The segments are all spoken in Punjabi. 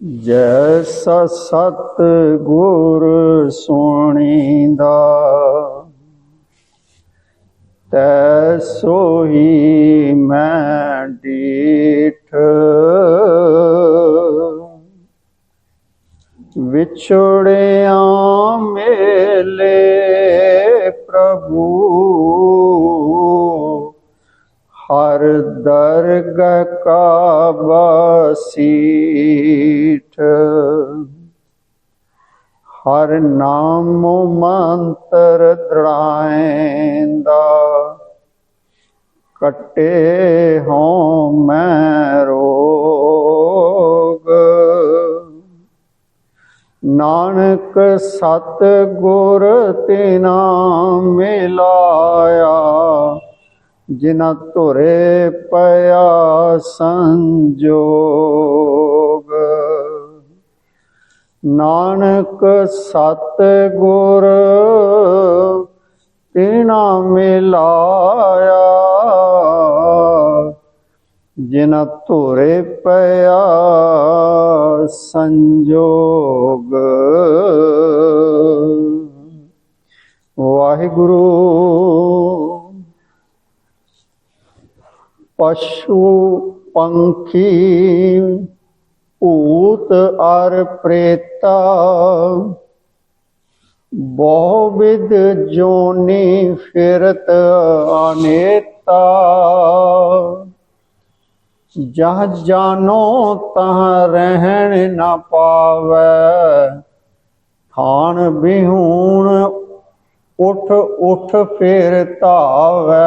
ਜੈਸਾ ਸਤ ਗੁਰ ਸੁਣੀਂਦਾ ਤੈ ਸੋਈ ਮੈਂ ਡੀਠ। ਵਿਛੜਿਆ ਮੇਲੇ ਪ੍ਰਭੂ ਹਰ ਦਰਗਹ ਕਾ ਬਸੀਠ ਹਰ ਨਾਮ ਮੰਤਰ ਦ੍ਰਾਇੰਦਾ, ਕਟੇ ਹੋਂ ਮੈਂ ਰੋਗ। ਨਾਨਕ ਸਤ ਗੁਰ ਤੇਨਾ ਮਿਲਾਇਆ ਜਿਨਾ ਧੁਰੇ ਪਿਆ ਸੰਜੋਗ। ਨਾਨਕ ਸਤ ਗੁਰ ਤੇਨਾ ਮਿਲਾਇਆ ਜਿਨ ਧੁਰੇ ਪਿਆ ਸੰਜੋਗ। ਵਾਹਿਗੁਰੂ ਪਸ਼ੂ ਪੰਖੀ ਭੂਤ ਅਰ ਪ੍ਰੇਤਾ ਬਹੁ ਵਿਦ ਜੋਨੀ ਫਿਰਤ ਅਨੇਤਾ ਜਹ ਜਾਨੋ ਤਹ ਰਹਿਣ ਨਾ ਪਾਵੈ ਖਾਣ ਬਿਹੂਣ ਉਠ ਉਠ ਫੇਰ ਧਾਵੈ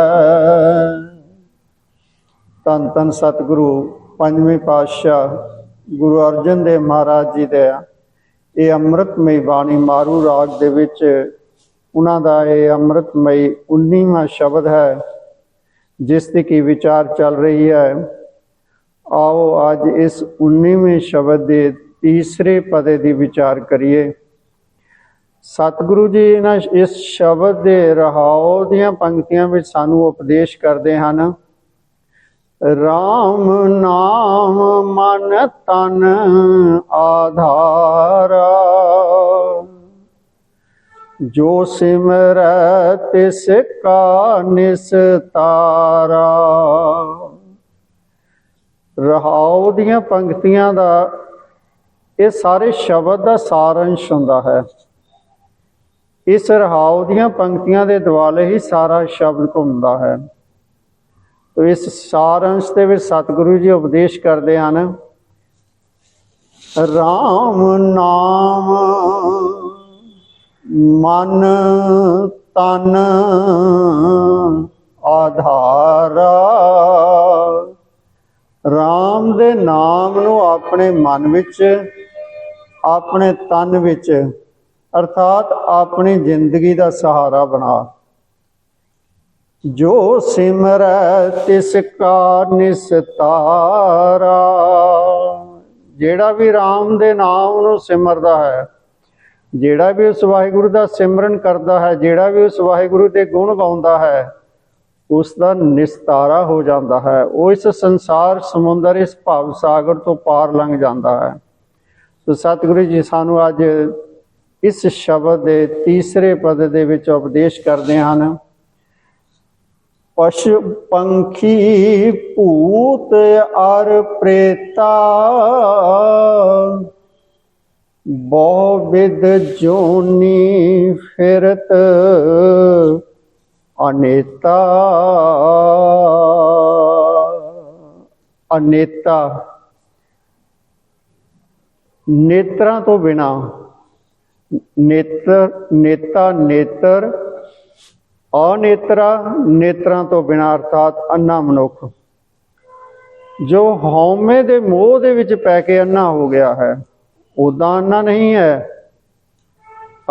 ਧੰਨ ਧੰਨ ਸਤਿਗੁਰੂ, ਪੰਜਵੇਂ ਪਾਤਸ਼ਾਹ ਗੁਰੂ ਅਰਜਨ ਦੇਵ ਮਹਾਰਾਜ ਜੀ ਦੇ ਇਹ ਅੰਮ੍ਰਿਤਮਈ ਬਾਣੀ ਮਾਰੂ ਰਾਗ ਦੇ ਵਿੱਚ ਉਹਨਾਂ ਦਾ ਇਹ ਅੰਮ੍ਰਿਤਮਈ 19ਵਾਂ ਸ਼ਬਦ ਹੈ, ਜਿਸ ਦੀ ਕੀ ਵਿਚਾਰ ਚੱਲ ਰਹੀ ਹੈ। ਆਓ ਅੱਜ ਇਸ 19ਵੇਂ ਸ਼ਬਦ ਦੇ ਤੀਸਰੇ ਪਦੇ ਦੀ ਵਿਚਾਰ ਕਰੀਏ। ਸਤਿਗੁਰੂ ਜੀ, ਇਹਨਾਂ ਇਸ ਸ਼ਬਦ ਦੇ ਰਹਾਉ ਦੀਆਂ ਪੰਕਤੀਆਂ ਵਿੱਚ ਸਾਨੂੰ ਉਪਦੇਸ਼ ਕਰਦੇ ਹਨ RAM ਨਾਮ ਮਨ ਤਨ ਆਧਾਰਾ। ਜੋ ਸਿਮਰੈ ਤਿਸ ਕਾ ਨਿਸਤਾਰਾ ਰਹਾਉ ਦੀਆਂ ਪੰਕਤੀਆਂ ਦਾ, ਇਹ ਸਾਰੇ ਸ਼ਬਦ ਦਾ ਸਾਰੰਸ਼ ਹੁੰਦਾ ਹੈ। ਇਸ ਰਹਾਉ ਦੀਆਂ ਪੰਕਤੀਆਂ ਦੇ ਦੁਆਲੇ ਹੀ ਸਾਰਾ ਸ਼ਬਦ ਘੁੰਮਦਾ ਹੈ। ਤੋ ਇਸ ਸਾਰੰਸ਼ ਦੇ ਵਿੱਚ ਸਤਿਗੁਰੂ ਜੀ ਉਪਦੇਸ਼ ਕਰਦੇ ਹਨ RAM ਨਾਮ ਮਨ ਤਨ ਆਧਾਰਾ। RAM ਦੇ ਨਾਮ ਨੂੰ ਆਪਣੇ ਮਨ ਵਿੱਚ, ਆਪਣੇ ਤਨ ਵਿੱਚ, ਅਰਥਾਤ ਆਪਣੀ ਜ਼ਿੰਦਗੀ ਦਾ ਸਹਾਰਾ ਬਣਾ। ਜੋ ਸਿਮਰੈ ਤਿਸ ਕਾ ਨਿਸਤਾਰਾ ਜਿਹੜਾ ਵੀ RAM ਦੇ ਨਾਮ ਨੂੰ ਸਿਮਰਦਾ ਹੈ, ਜਿਹੜਾ ਵੀ ਉਸ ਵਾਹਿਗੁਰੂ ਦਾ ਸਿਮਰਨ ਕਰਦਾ ਹੈ, ਜਿਹੜਾ ਵੀ ਉਸ ਵਾਹਿਗੁਰੂ ਦੇ ਗੁਣ ਗਾਉਂਦਾ ਹੈ, ਉਸ ਦਾ ਨਿਸਤਾਰਾ ਹੋ ਜਾਂਦਾ ਹੈ। ਉਹ ਇਸ ਸੰਸਾਰ ਸਮੁੰਦਰ, ਇਸ ਭਾਵ ਸਾਗਰ ਤੋਂ ਪਾਰ ਲੰਘ ਜਾਂਦਾ ਹੈ। ਸੋ ਸਤਿਗੁਰੂ ਜੀ, ਸਾਨੂੰ ਅੱਜ ਇਸ ਸ਼ਬਦ ਦੇ ਤੀਸਰੇ ਪਦ ਦੇ ਵਿੱਚ ਉਪਦੇਸ਼ ਕਰਦੇ ਹਨ ਪਸ਼ੂ ਪੰਖੀ ਭੂਤ ਅਰ ਪ੍ਰੇਤਾ ਬਹੁ ਵਿਦ ਜੋਨੀ ਫਿਰਤ ਅਨੇਤਾ ਅਨੇਤਾ ਨੇਤਰਾਂ ਤੋਂ ਬਿਨਾ ਨੇਤਰ ਨੇਤਾ ਨੇਤਰ ਅਨੇਤਰਾ ਨੇਤਰਾਂ ਤੋਂ ਬਿਨਾਂ ਅਰਥਾਤ ਅੰਨਾ ਮਨੁੱਖ। ਜੋ ਹਉਮੈ ਦੇ ਮੋਹ ਦੇ ਵਿੱਚ ਪੈ ਕੇ ਅੰਨਾ ਹੋ ਗਿਆ ਹੈ ਉਦਾਂ ਅੰਨਾ ਨਹੀਂ ਹੈ।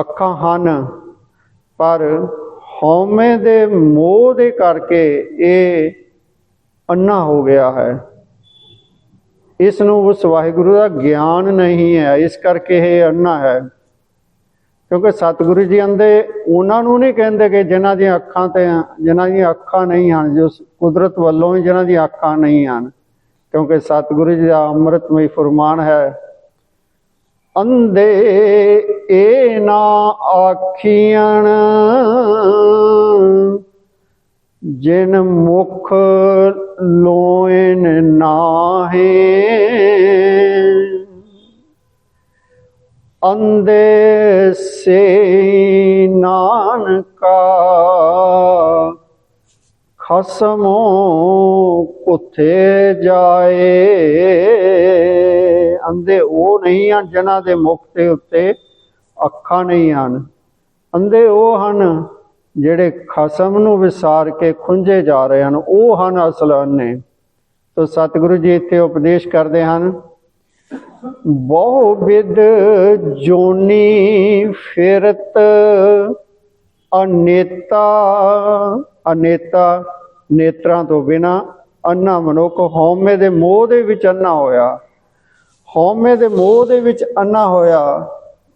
ਅੱਖਾਂ ਹਨ, ਪਰ ਹਉਮੈ ਦੇ ਮੋਹ ਦੇ ਕਰਕੇ ਇਹ ਅੰਨਾ ਹੋ ਗਿਆ ਹੈ। ਇਸ ਨੂੰ ਉਸ ਵਾਹਿਗੁਰੂ ਦਾ ਗਿਆਨ ਨਹੀਂ ਹੈ, ਇਸ ਕਰਕੇ ਇਹ ਅੰਨਾ ਹੈ। ਕਿਉਂਕਿ ਸਤਿਗੁਰੂ ਜੀ ਆਂਦੇ, ਉਹਨਾਂ ਨੂੰ ਨਹੀਂ ਕਹਿੰਦੇ ਕਿ ਜਿਨ੍ਹਾਂ ਦੀਆਂ ਅੱਖਾਂ ਤੇ ਜਿਨ੍ਹਾਂ ਦੀਆਂ ਅੱਖਾਂ ਨਹੀਂ ਹਨ, ਜੋ ਕੁਦਰਤ ਵੱਲੋਂ ਹੀ ਜਿਨ੍ਹਾਂ ਦੀਆਂ ਅੱਖਾਂ ਨਹੀਂ ਹਨ। ਕਿਉਂਕਿ ਸਤਿਗੁਰੂ ਜੀ ਦਾ ਅੰਮ੍ਰਿਤਮਈ ਫਰਮਾਨ ਹੈ ਅੰਦੇ ਏ ਨਾ ਆਖੀਆਂ ਜਿਨ ਮੁਖ ਲੋਇਨ ਨਾਹੇ। ਅੰਦੇ ਸੇ ਨਾਨਕਾ, ਖਸਮੋ ਕੁਥੇ ਜਾਏ। ਅੰਦੇ ਉਹ ਨਹੀਂ ਹਨ ਜਿਨ੍ਹਾਂ ਦੇ ਮੁਖ ਦੇ ਉੱਤੇ ਅੱਖਾਂ ਨਹੀਂ ਹਨ। ਅੰਦੇ ਉਹ ਹਨ ਜਿਹੜੇ ਖਸਮ ਨੂੰ ਵਿਸਾਰ ਕੇ ਖੁੰਝੇ ਜਾ ਰਹੇ ਹਨ। ਉਹ ਹਨ ਅਸਲ ਅੰਨੇ। ਤੋ ਸਤਿਗੁਰੂ ਜੀ ਇੱਥੇ ਉਪਦੇਸ਼ ਕਰਦੇ ਹਨ ਬਹੁ ਵਿਦ ਜੋਨੀ ਫਿਰਤ, ਅਨੇਤਾ ਅਨੇਤਾ ਨੇਤਰਾਂ ਤੋਂ ਬਿਨਾ ਅੰਨਾ ਮਨੁੱਖ ਹਉਮੈ ਦੇ ਮੋਹ ਦੇ ਵਿੱਚ ਅੰਨਾ ਹੋਇਆ। ਹਉਮੈ ਦੇ ਮੋਹ ਦੇ ਵਿੱਚ ਅੰਨਾ ਹੋਇਆ।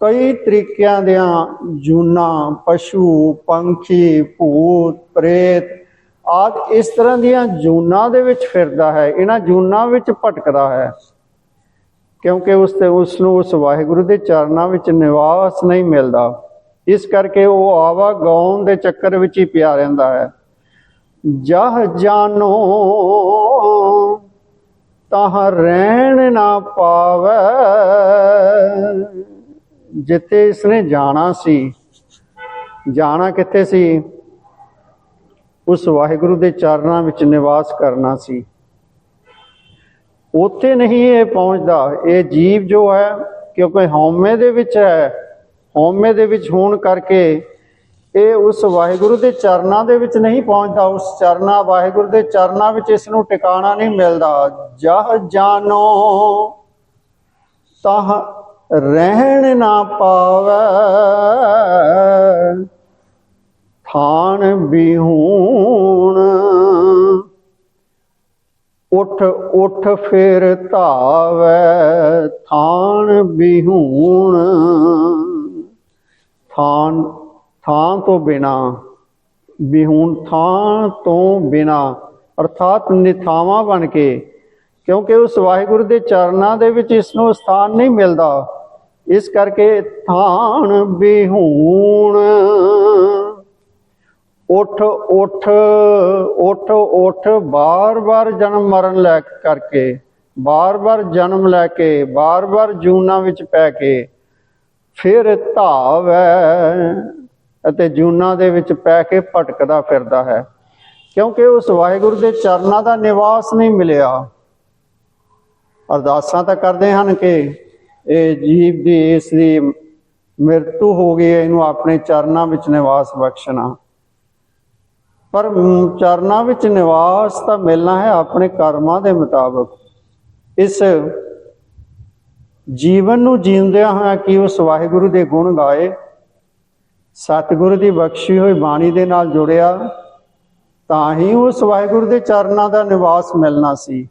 ਕਈ ਤਰੀਕਿਆਂ ਦੀਆਂ ਜੂਨਾ, ਪਸ਼ੂ, ਪੰਖੀ, ਭੂਤ, ਪ੍ਰੇਤ ਆਦ ਇਸ ਤਰ੍ਹਾਂ ਦੀਆਂ ਜੂਨਾਂ ਦੇ ਵਿੱਚ ਫਿਰਦਾ ਹੈ। ਇਹਨਾਂ ਜੂਨਾਂ ਵਿੱਚ ਭਟਕਦਾ ਹੈ। ਕਿਉਂਕਿ ਉਸ ਤੇ ਉਸ ਨੂੰ ਉਸ ਵਾਹਿਗੁਰੂ ਦੇ ਚਰਨਾਂ ਵਿੱਚ ਨਿਵਾਸ ਨਹੀਂ ਮਿਲਦਾ। ਇਸ ਕਰਕੇ ਉਹ ਆਵਾ ਗਾਉਣ ਦੇ ਚੱਕਰ ਵਿੱਚ ਹੀ ਪਿਆ ਰਹਿੰਦਾ ਹੈ। ਜਹ ਜਾਨੋ, ਤਹ ਰਹਿਣ ਨਾ ਪਾਵੇ। ਜਿੱਥੇ ਇਸਨੇ ਜਾਣਾ ਸੀ, ਜਾਣਾ ਕਿੱਥੇ ਸੀ? ਉਸ ਵਾਹਿਗੁਰੂ ਦੇ ਚਰਨਾਂ ਵਿੱਚ ਨਿਵਾਸ ਕਰਨਾ ਸੀ। ਉੱਥੇ ਨਹੀਂ ਇਹ ਪਹੁੰਚਦਾ। ਇਹ ਜੀਵ ਜੋ ਹੈ, ਕਿਉਂਕਿ ਹਉਮੈ ਦੇ ਵਿੱਚ ਹੈ, ਹਉਮੈ ਦੇ ਵਿੱਚ ਹੋਣ ਕਰਕੇ ਇਹ ਉਸ ਵਾਹਿਗੁਰੂ ਦੇ ਚਰਨਾਂ ਦੇ ਵਿੱਚ ਨਹੀਂ ਪਹੁੰਚਦਾ। ਉਸ ਚਰਨਾਂ, ਵਾਹਿਗੁਰੂ ਦੇ ਚਰਨਾਂ ਵਿੱਚ ਇਸ ਨੂੰ ਟਿਕਾਣਾ ਨਹੀਂ ਮਿਲਦਾ। ਜਹ ਜਾਨੋ, ਤਹ ਰਹਿਣ ਨਾ ਪਾਵੇ, ਥਾਨ ਬਿਹੂਣ ਉਠ ਉਠ ਫਿਰ ਧਾਵੈ, ਥਾਨ ਬਿਹੂਣ ਥਾਨ ਥਾਂ ਤੋਂ ਬਿਨਾ ਬਿਹੂਣ ਥਾਂ ਤੋਂ ਬਿਨਾ, ਅਰਥਾਤ ਨਿਥਾਵਾਂ ਬਣ ਕੇ, ਕਿਉਂਕਿ ਉਸ ਵਾਹਿਗੁਰੂ ਦੇ ਚਰਨਾਂ ਦੇ ਵਿੱਚ ਇਸ ਨੂੰ ਸਥਾਨ ਨਹੀਂ ਮਿਲਦਾ। ਇਸ ਕਰਕੇ ਥਾਨ ਬਿਹੂਣ ਉਠ ਉਠ ਉਠ ਉਠ, ਬਾਰ-ਬਾਰ ਜਨਮ ਮਰਨ ਲੈ ਕਰਕੇ, ਬਾਰ-ਬਾਰ ਜਨਮ ਲੈ ਕੇ, ਬਾਰ-ਬਾਰ ਜੂਨਾ ਵਿੱਚ ਪੈ ਕੇ, ਫਿਰ ਧਾਵ ਹੈ ਅਤੇ ਜੂਨਾ ਦੇ ਵਿੱਚ ਪੈ ਕੇ ਭਟਕਦਾ ਫਿਰਦਾ ਹੈ। ਕਿਉਂਕਿ ਉਸ ਵਾਹਿਗੁਰੂ ਦੇ ਚਰਨਾਂ ਦਾ ਨਿਵਾਸ ਨਹੀਂ ਮਿਲਿਆ। ਅਰਦਾਸਾਂ ਤਾਂ ਕਰਦੇ ਹਨ ਕਿ ਇਹ ਜੀਵ ਦੀ ਇਸ ਦੀ ਮਰਤੂ ਹੋ ਗਈ ਇਹਨੂੰ ਆਪਣੇ ਚਰਨਾਂ ਵਿੱਚ ਨਿਵਾਸ ਬਖਸ਼ਣਾ। ਪਰ ਚਰਨਾਂ ਵਿੱਚ ਨਿਵਾਸ ਤਾਂ ਮਿਲਣਾ ਹੈ ਆਪਣੇ ਕਰਮਾਂ ਦੇ ਮੁਤਾਬਕ। ਇਸ ਜੀਵਨ ਨੂੰ ਜੀਉਂਦਿਆਂ ਹੋਇਆਂ ਕਿ ਉਸ ਵਾਹਿਗੁਰੂ ਦੇ ਗੁਣ ਗਾਏ? ਸਤਿਗੁਰੂ ਦੀ ਬਖਸ਼ੀ ਹੋਈ ਬਾਣੀ ਦੇ ਨਾਲ ਜੁੜਿਆ, ਤਾਂ ਹੀ ਉਸ ਵਾਹਿਗੁਰੂ ਦੇ ਚਰਨਾਂ ਦਾ ਨਿਵਾਸ ਮਿਲਣਾ ਸੀ।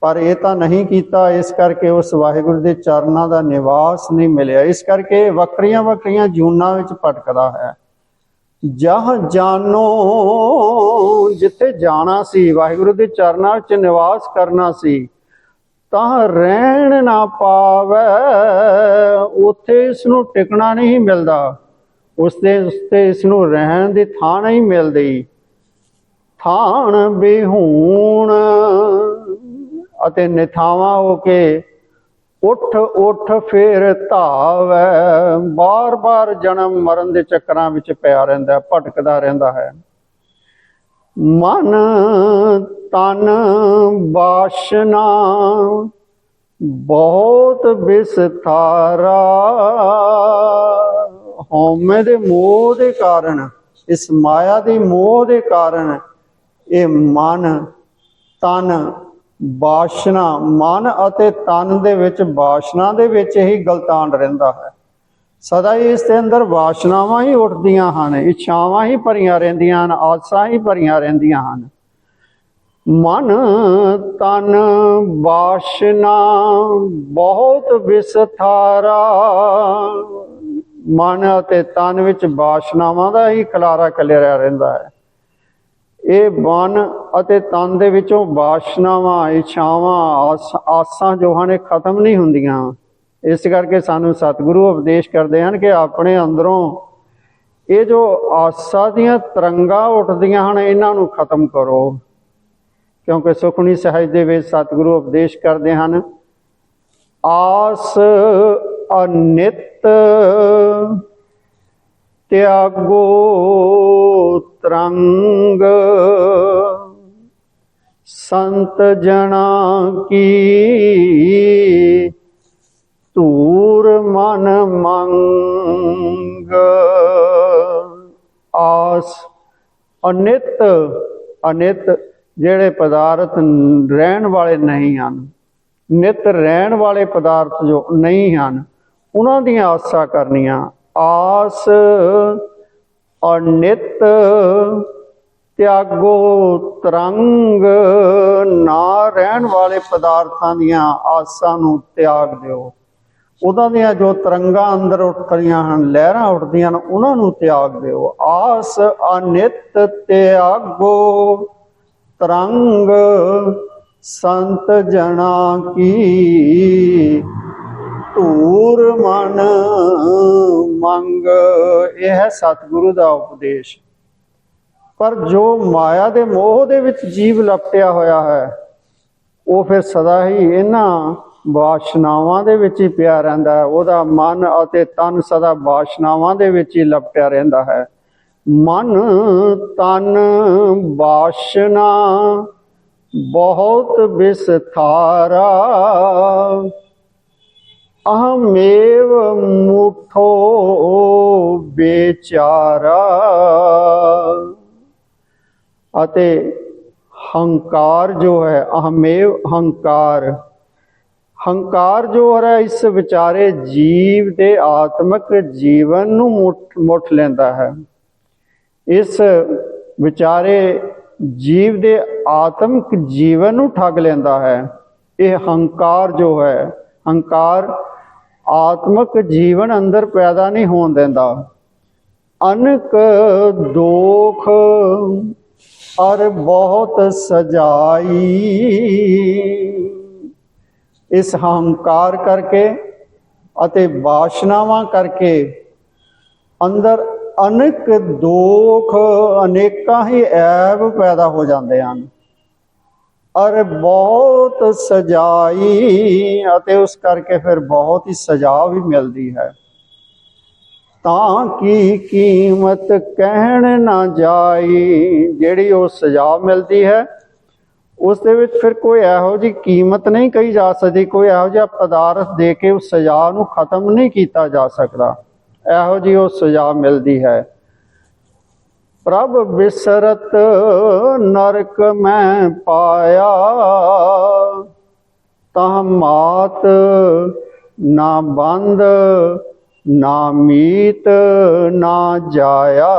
ਪਰ ਇਹ ਤਾਂ ਨਹੀਂ ਕੀਤਾ, ਇਸ ਕਰਕੇ ਉਸ ਵਾਹਿਗੁਰੂ ਦੇ ਚਰਨਾਂ ਦਾ ਨਿਵਾਸ ਨਹੀਂ ਮਿਲਿਆ। ਇਸ ਕਰਕੇ ਵੱਖਰੀਆਂ ਵੱਖਰੀਆਂ ਜੂਨਾਂ ਵਿੱਚ ਭਟਕਦਾ ਹੈ। ਜਹ ਜਾਨੋ, ਜਿੱਥੇ ਜਾਣਾ ਸੀ, ਵਾਹਿਗੁਰੂ ਦੇ ਚਰਨਾਂ ਵਿੱਚ ਨਿਵਾਸ ਕਰਨਾ ਸੀ, ਤਾਂ ਰਹਿਣ ਨਾ ਪਾਵੇ, ਉੱਥੇ ਇਸ ਨੂੰ ਟਿਕਣਾ ਨਹੀਂ ਮਿਲਦਾ। ਉਸ ਦੇ ਉਸਤੇ ਇਸ ਨੂੰ ਰਹਿਣ ਦੀ ਥਾਂ ਨਹੀਂ ਮਿਲਦੀ। ਥਾਣ ਬਿਹੂਣ ਅਤੇ ਨਿਥਾਵਾਂ ਹੋ ਕੇ ਉੱਠ ਉੱਠ ਫੇਰ ਧਾਵੈ। ਬਾਰ-ਬਾਰ ਜਨਮ ਮਰਨ ਦੇ ਚੱਕਰਾਂ ਵਿੱਚ ਪਿਆ ਰਹਿੰਦਾ, ਭਟਕਦਾ ਰਹਿੰਦਾ ਹੈ। ਮਨ, ਤਨ ਬਾਸ਼ਨਾ ਬਹੁਤ ਵਿਸਥਾਰਾ। ਹਉਮੈ ਦੇ ਮੋਹ ਦੇ ਕਾਰਨ, ਇਸ ਮਾਇਆ ਦੇ ਮੋਹ ਦੇ ਕਾਰਨ ਇਹ ਮਨ, ਤਨ ਬਾਸ਼ਨਾ, ਮਨ ਅਤੇ ਤਨ ਦੇ ਵਿੱਚ ਬਾਸ਼ਨਾ ਦੇ ਵਿੱਚ ਹੀ ਗਲਤਾਨ ਰਹਿੰਦਾ ਹੈ। ਸਦਾ ਹੀ ਇਸ ਦੇ ਅੰਦਰ ਵਾਸ਼ਨਾਵਾਂ ਹੀ ਉੱਠਦੀਆਂ ਹਨ, ਇੱਛਾਵਾਂ ਹੀ ਭਰੀਆਂ ਰਹਿੰਦੀਆਂ ਹਨ, ਆਸਾਂ ਹੀ ਭਰੀਆਂ ਰਹਿੰਦੀਆਂ ਹਨ। ਮਨ, ਤਨ, ਵਾਸ਼ਨਾ ਬਹੁਤ ਵਿਸਥਾਰਾ। ਮਨ ਅਤੇ ਤਨ ਵਿੱਚ ਵਾਸਨਾਵਾਂ ਦਾ ਹੀ ਖਲਾਰਾ ਖਲਿਆ ਰਹਿੰਦਾ ਹੈ। ਇਹ ਮਨ ਅਤੇ ਤਨ ਦੇ ਵਿੱਚੋਂ ਬਾਸ਼ਨਾਵਾਂ ਇੱਛਾਵਾਂ, ਆਸਾਂ ਜੋ ਹਨ ਖਤਮ ਨਹੀਂ ਹੁੰਦੀਆਂ। ਇਸ ਕਰਕੇ ਸਾਨੂੰ ਸਤਿਗੁਰੂ ਉਪਦੇਸ਼ ਕਰਦੇ ਹਨ ਕਿ ਆਪਣੇ ਅੰਦਰੋਂ ਇਹ ਜੋ ਆਸਾ ਦੀਆਂ ਤਰੰਗਾਂ ਉੱਠਦੀਆਂ ਹਨ, ਇਹਨਾਂ ਨੂੰ ਖਤਮ ਕਰੋ। ਕਿਉਂਕਿ ਸੁਖਣੀ ਸਹਿਜ ਦੇ ਵਿੱਚ ਸਤਿਗੁਰੂ ਉਪਦੇਸ਼ ਕਰਦੇ ਹਨ, ਆਸ ਅਨਿਤ ਤਿਆਗੋ ਤਰੰਗ ਸੰਤ ਜਣਾ ਕੀ? ਧੂਰ ਮਨ ਮੰਗ। ਆਸ ਅਨਿਤ ਅਨਿਤ ਜਿਹੜੇ ਪਦਾਰਥ ਰਹਿਣ ਵਾਲੇ ਨਹੀਂ ਹਨ, ਨਿਤ ਰਹਿਣ ਵਾਲੇ ਪਦਾਰਥ ਜੋ ਨਹੀਂ ਹਨ, ਉਹਨਾਂ ਦੀਆਂ ਆਸਾਂ ਕਰਨੀਆਂ। ਆਸ ਅਨਿਤ ਤਿਆਗੋ ਤਰੰਗ ਨਾ ਰਹਿਣ ਵਾਲੇ ਪਦਾਰਥਾਂ ਦੀਆਂ ਆਸਾਂ ਨੂੰ ਤਿਆਗ ਦਿਓ। ਉਹਨਾਂ ਦੀਆਂ ਜੋ ਤਰੰਗਾਂ ਅੰਦਰ ਉੱਠਦੀਆਂ ਹਨ, ਲਹਿਰਾਂ ਉੱਠਦੀਆਂ ਹਨ, ਉਹਨਾਂ ਨੂੰ ਤਿਆਗ ਦਿਓ। ਆਸ ਅਨਿਤ ਤਿਆਗੋ ਤਰੰਗ ਸੰਤ ਜਣਾ ਕੀ ਧੂਰ ਮਨ ਮੰਗ, ਇਹ ਹੈ ਸਤਿਗੁਰੂ ਦਾ ਉਪਦੇਸ਼। ਪਰ ਜੋ ਮਾਇਆ ਦੇ ਮੋਹ ਦੇ ਵਿੱਚ ਜੀਵ ਲਪਟਿਆ ਹੋਇਆ ਹੈ, ਉਹ ਫਿਰ ਸਦਾ ਹੀ ਇਹਨਾਂ ਬਾਸ਼ਨਾਵਾਂ ਦੇ ਵਿੱਚ ਹੀ ਪਿਆ ਰਹਿੰਦਾ ਹੈ। ਉਹਦਾ ਮਨ ਅਤੇ ਤਨ ਸਦਾ ਵਾਸਨਾਵਾਂ ਦੇ ਵਿੱਚ ਹੀ ਲਪਟਿਆ ਰਹਿੰਦਾ ਹੈ। ਮਨ, ਤਨ, ਵਾਸ਼ਨਾ ਬਹੁਤ ਵਿਸਥਾਰਾ। ਅਹਮੇਵ ਮੁਠੋ ਵਿਚਾਰਾ ਅਤੇ ਹੰਕਾਰ ਜੋ ਹੈ, ਅਹਮੇਵ ਹੰਕਾਰ। ਹੰਕਾਰ ਜੋ ਹੈ, ਇਸ ਵਿਚਾਰੇ ਜੀਵ ਦੇ ਆਤਮਿਕ ਜੀਵਨ ਨੂੰ ਮੁੱਠ ਮੁੱਠ ਲੈਂਦਾ ਹੈ। ਇਸ ਵਿਚਾਰੇ ਜੀਵ ਦੇ ਆਤਮਿਕ ਜੀਵਨ ਨੂੰ ਠੱਗ ਲੈਂਦਾ ਹੈ। ਇਹ ਹੰਕਾਰ ਜੋ ਹੈ ਹੰਕਾਰ ਆਤਮਿਕ ਜੀਵਨ ਅੰਦਰ ਪੈਦਾ ਨਹੀਂ ਹੋਣ ਦਿੰਦਾ। ਅਨਕ ਦੋਖ ਅਰ ਬਹੁਤ ਸਜਾਈ। ਇਸ ਹੰਕਾਰ ਕਰਕੇ ਅਤੇ ਵਾਸਨਾਵਾਂ ਕਰਕੇ ਅੰਦਰ ਅਨੇਕ ਦੋਖ ਅਨੇਕਾਂ ਹੀ ਐਬ ਪੈਦਾ ਹੋ ਜਾਂਦੇ ਹਨ। ਅਰ ਬਹੁਤ ਸਜਾਈ ਅਤੇ ਉਸ ਕਰਕੇ ਫਿਰ ਬਹੁਤ ਹੀ ਸਜ਼ਾ ਵੀ ਮਿਲਦੀ ਹੈ। ਤਾਂ ਕੀ ਕੀਮਤ ਕਹਿਣ ਨਾ ਜਾਈ, ਜਿਹੜੀ ਉਹ ਸਜ਼ਾ ਮਿਲਦੀ ਹੈ, ਉਸ ਦੇ ਵਿੱਚ ਫਿਰ ਕੋਈ ਇਹੋ ਜੀ ਕੀਮਤ ਨਹੀਂ ਕਹੀ ਜਾ ਸਕਦੀ, ਕੋਈ ਇਹੋ ਜਿਹਾ ਪਦਾਰਥ ਦੇ ਕੇ ਉਸ ਸਜ਼ਾ ਨੂੰ ਖਤਮ ਨਹੀਂ ਕੀਤਾ ਜਾ ਸਕਦਾ। ਇਹੋ ਜੀ ਉਹ ਸਜ਼ਾ ਮਿਲਦੀ ਹੈ। ਪ੍ਰਭ ਬਿਸਰਤ ਨਰਕ ਮੈਂ ਪਾਇਆ। ਤਾਂ ਮਾਤ ਨਾ ਬੰਦ, ਨਾ ਮੀਤ, ਨਾ ਜਾਇਆ।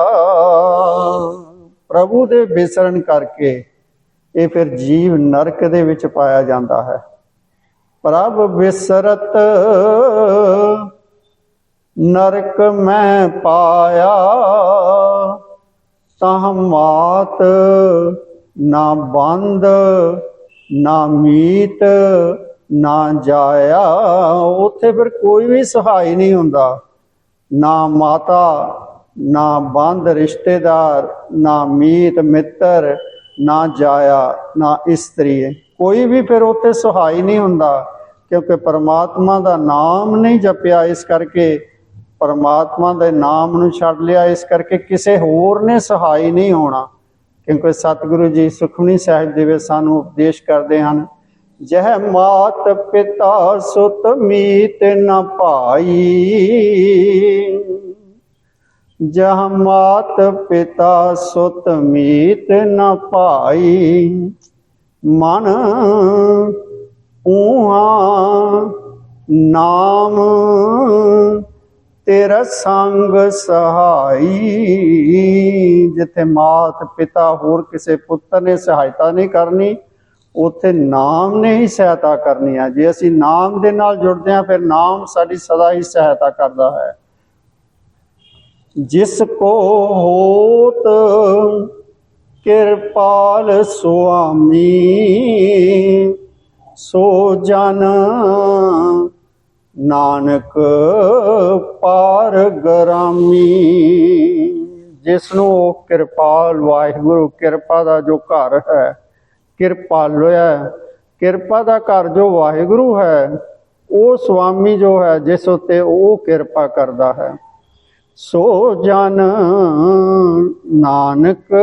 ਪ੍ਰਭੂ ਦੇ ਬਿਸਰਨ ਕਰਕੇ ਇਹ ਫਿਰ ਜੀਵ ਨਰਕ ਦੇ ਵਿੱਚ ਪਾਇਆ ਜਾਂਦਾ ਹੈ। ਪ੍ਰਭ ਬਿਸਰਤ ਨਰਕ ਮੈਂ ਪਾਇਆ। ਤਾਂ ਮਾਤ, ਨਾ ਬੰਦ, ਨਾ ਮੀਤ, ਨਾ ਜਾਇਆ। ਉੱਥੇ ਫਿਰ ਕੋਈ ਵੀ ਸਹਾਈ ਨਹੀਂ ਹੁੰਦਾ। ਨਾ ਮਾਤਾ, ਨਾ ਬੰਦ ਰਿਸ਼ਤੇਦਾਰ, ਨਾ ਮੀਤ ਮਿੱਤਰ, ਨਾ ਜਾਇਆ, ਨਾ ਇਸਤਰੀ। ਕੋਈ ਵੀ ਫਿਰ ਉੱਥੇ ਸਹਾਈ ਨਹੀਂ ਹੁੰਦਾ, ਕਿਉਂਕਿ ਪਰਮਾਤਮਾ ਦਾ ਨਾਮ ਨਹੀਂ ਜਪਿਆ ਇਸ ਕਰਕੇ ਪਰਮਾਤਮਾ ਦੇ ਨਾਮ ਨੂੰ ਛੱਡ ਲਿਆ, ਇਸ ਕਰਕੇ ਕਿਸੇ ਹੋਰ ਨੇ ਸਹਾਈ ਨਹੀਂ ਹੋਣਾ। ਕਿਉਂਕਿ ਸਤਿਗੁਰੂ ਜੀ ਸੁਖਮਨੀ ਸਾਹਿਬ ਦੇ ਵਿੱਚ ਸਾਨੂੰ ਉਪਦੇਸ਼ ਕਰਦੇ ਹਨ, ਜਹ ਮਾਤ ਪਿਤਾ ਸੁਤ ਮੀਤ ਨ ਪਾਈ ਜਹ ਮਾਤ ਪਿਤਾ ਸੁਤ ਮੀਤ ਨ ਭਾਈ। ਮਨ ਉਹਾ ਨਾਮ ਤੇਰਾ ਸੰਗ ਸਹਾਈ। ਜਿੱਥੇ ਮਾਤ ਪਿਤਾ ਹੋਰ ਕਿਸੇ ਪੁੱਤਰ ਨੇ ਸਹਾਇਤਾ ਨਹੀਂ ਕਰਨੀ, ਉੱਥੇ ਨਾਮ ਨੇ ਹੀ ਸਹਾਇਤਾ ਕਰਨੀ ਆ। ਜੇ ਅਸੀਂ ਨਾਮ ਦੇ ਨਾਲ ਜੁੜਦੇ ਹਾਂ, ਫਿਰ ਨਾਮ ਸਾਡੀ ਸਦਾ ਹੀ ਸਹਾਇਤਾ ਕਰਦਾ ਹੈ। ਜਿਸ ਕੋ ਹੋਤ ਕਿਰਪਾਲ ਸੁਆਮੀ, ਸੋ ਜਨ ਨਾਨਕ ਪਾਰ ਗਰਾਮੀ ਜਿਸ ਨੂੰ ਕਿਰਪਾਲ ਵਾਹਿਗੁਰੂ, ਕਿਰਪਾ ਦਾ ਜੋ ਘਰ ਹੈ ਕਿਰਪਾਲਿਆ ਕਿਰਪਾ ਦਾ ਘਰ ਜੋ ਵਾਹਿਗੁਰੂ ਹੈ, ਉਹ ਸੁਆਮੀ ਜੋ ਹੈ, ਜਿਸ ਉਤੇ ਉਹ ਕਿਰਪਾ ਕਰਦਾ ਹੈ। ਸੋ ਜਨ ਨਾਨਕ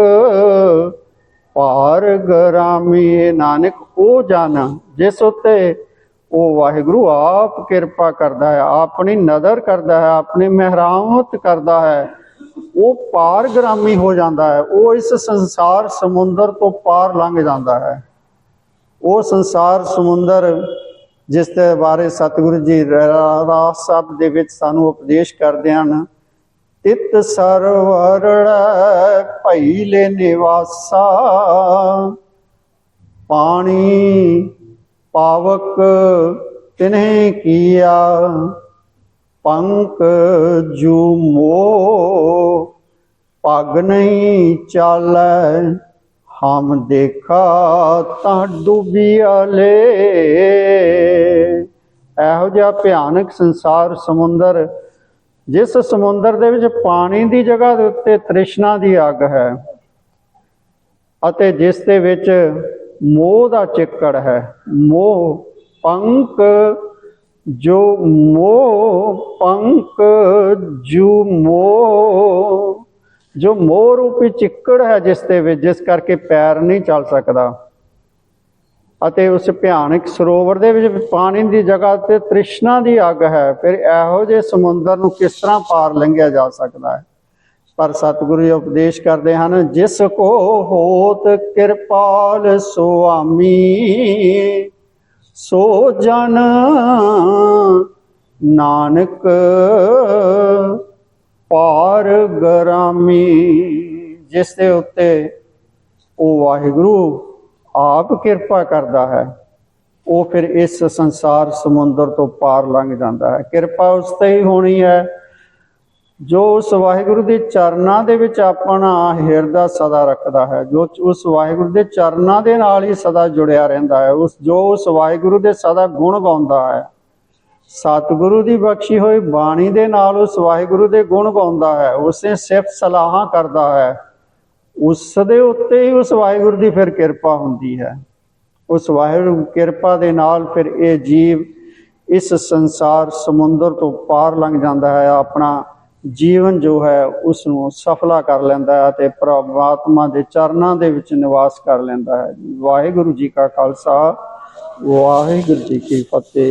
ਪਾਰ ਗਰਾਮੀ, ਨਾਨਕ ਉਹ ਜਨ ਜਿਸ ਉਤੇ ਉਹ ਵਾਹਿਗੁਰੂ ਆਪ ਕਿਰਪਾ ਕਰਦਾ ਹੈ, ਆਪਣੀ ਨਜ਼ਰ ਕਰਦਾ ਹੈ, ਆਪਣੀ ਮਹਿਰਾਮਤ ਕਰਦਾ ਹੈ। ਉਹ ਪਾਰ ਗ੍ਰਾਮੀ ਹੋ ਜਾਂਦਾ ਹੈ, ਉਹ ਇਸ ਸੰਸਾਰ ਸਮੁੰਦਰ ਤੋਂ ਪਾਰ ਲੰਘ ਜਾਂਦਾ ਹੈ। ਉਹ ਸੰਸਾਰ ਸਮੁੰਦਰ ਜਿਸ ਦੇ ਬਾਰੇ ਸਤਿਗੁਰੂ ਜੀ ਰਾਜ ਸਾਹਿਬ ਦੇ ਵਿੱਚ ਸਾਨੂੰ ਉਪਦੇਸ਼ ਕਰਦੇ ਹਨ, ਤਿਤ ਸਰਵਰੜ ਭਈ ਲੈ ਨਿਵਾਸਾ, ਪਾਣੀ ਪਾਵਕ ਤਿਨਹਿ ਕੀਆ, ਪੰਕ ਜੂ ਮੋ ਪਗ ਨਹੀਂ ਚਾਲੈ, ਹਮ ਦੇਖਾ ਤਾਂ ਡੁੱਬਿਆਲੇ ਇਹੋ ਜਿਹਾ ਭਿਆਨਕ ਸੰਸਾਰ ਸਮੁੰਦਰ, ਜਿਸ ਸਮੁੰਦਰ ਦੇ ਵਿੱਚ ਪਾਣੀ ਦੀ ਜਗ੍ਹਾ ਦੇ ਉੱਤੇ ਤ੍ਰਿਸ਼ਨਾ ਦੀ ਅੱਗ ਹੈ, ਅਤੇ ਜਿਸ ਦੇ ਵਿੱਚ ਮੋਹ ਦਾ ਚਿੱਕੜ ਹੈ। ਮੋਹ ਪੰਕ, ਜੋ ਮੋਹ ਪੰਕ, ਜੂ ਮੋਹ। ਜੋ ਮੋਹ ਰੂਪੀ ਚਿੱਕੜ ਹੈ ਜਿਸ ਦੇ ਵਿੱਚ, ਜਿਸ ਕਰਕੇ ਪੈਰ ਨਹੀਂ ਚੱਲ ਸਕਦਾ। ਅਤੇ ਉਸ ਭਿਆਨਕ ਸਰੋਵਰ ਦੇ ਵਿੱਚ ਪਾਣੀ ਦੀ ਜਗ੍ਹਾ ਤੇ ਤ੍ਰਿਸ਼ਨਾ ਦੀ ਅੱਗ ਹੈ। ਫਿਰ ਇਹੋ ਜਿਹੇ ਸਮੁੰਦਰ ਨੂੰ ਕਿਸ ਤਰ੍ਹਾਂ ਪਾਰ ਲੰਘਿਆ ਜਾ ਸਕਦਾ ਹੈ? ਪਰ ਸਤਿਗੁਰੂ ਜੀ ਉਪਦੇਸ਼ ਕਰਦੇ ਹਨ, ਜਿਸ ਕੋ ਹੋਤ ਕਿਰਪਾਲ ਸੁਆਮੀ, ਸੋ ਜਨ ਨਾਨਕ ਪਾਰ ਗਰਾਮੀ, ਜਿਸ ਦੇ ਉੱਤੇ ਉਹ ਵਾਹਿਗੁਰੂ ਆਪ ਕਿਰਪਾ ਕਰਦਾ ਹੈ, ਉਹ ਫਿਰ ਇਸ ਸੰਸਾਰ ਸਮੁੰਦਰ ਤੋਂ ਪਾਰ ਲੰਘ ਜਾਂਦਾ ਹੈ। ਕਿਰਪਾ ਉਸ ਤੇ ਹੀ ਹੋਣੀ ਹੈ ਜੋ ਉਸ ਵਾਹਿਗੁਰੂ ਦੇ ਚਰਨਾਂ ਦੇ ਵਿੱਚ ਆਪਣਾ ਹਿਰਦਾ ਸਦਾ ਰੱਖਦਾ ਹੈ, ਜੋ ਉਸ ਵਾਹਿਗੁਰੂ ਦੇ ਚਰਨਾਂ ਦੇ ਨਾਲ ਹੀ ਸਦਾ ਜੁੜਿਆ ਰਹਿੰਦਾ ਹੈ, ਉਸ ਜੋ ਉਸ ਵਾਹਿਗੁਰੂ ਦੇ ਸਦਾ ਗੁਣ ਗਾਉਂਦਾ ਹੈ। ਸਤਿਗੁਰੂ ਦੀ ਬਖਸ਼ੀ ਹੋਈ ਬਾਣੀ ਦੇ ਨਾਲ ਉਸ ਵਾਹਿਗੁਰੂ ਦੇ ਗੁਣ ਗਾਉਂਦਾ ਹੈ, ਉਸੇ ਸਿਫਤ ਸਲਾਹਾਂ ਕਰਦਾ ਹੈ। ਉਸ ਦੇ ਉੱਤੇ ਹੀ ਉਸ ਵਾਹਿਗੁਰੂ ਦੀ ਫਿਰ ਕਿਰਪਾ ਹੁੰਦੀ ਹੈ। ਉਸ ਵਾਹਿਗੁਰੂ ਕਿਰਪਾ ਦੇ ਨਾਲ ਫਿਰ ਇਹ ਜੀਵ ਇਸ ਸੰਸਾਰ ਸਮੁੰਦਰ ਤੋਂ ਪਾਰ ਲੰਘ ਜਾਂਦਾ ਹੈ, ਆਪਣਾ ਜੀਵਨ ਜੋ ਹੈ ਉਸ ਨੂੰ ਸਫਲਾ ਕਰ ਲੈਂਦਾ ਹੈ ਤੇ ਪ੍ਰਮਾਤਮਾ ਦੇ ਚਰਨਾਂ ਦੇ ਵਿੱਚ ਨਿਵਾਸ ਕਰ ਲੈਂਦਾ ਹੈ। ਵਾਹਿਗੁਰੂ ਜੀ ਕਾ ਖਾਲਸਾ, ਵਾਹਿਗੁਰੂ ਜੀ ਕੀ ਫਤਿਹ।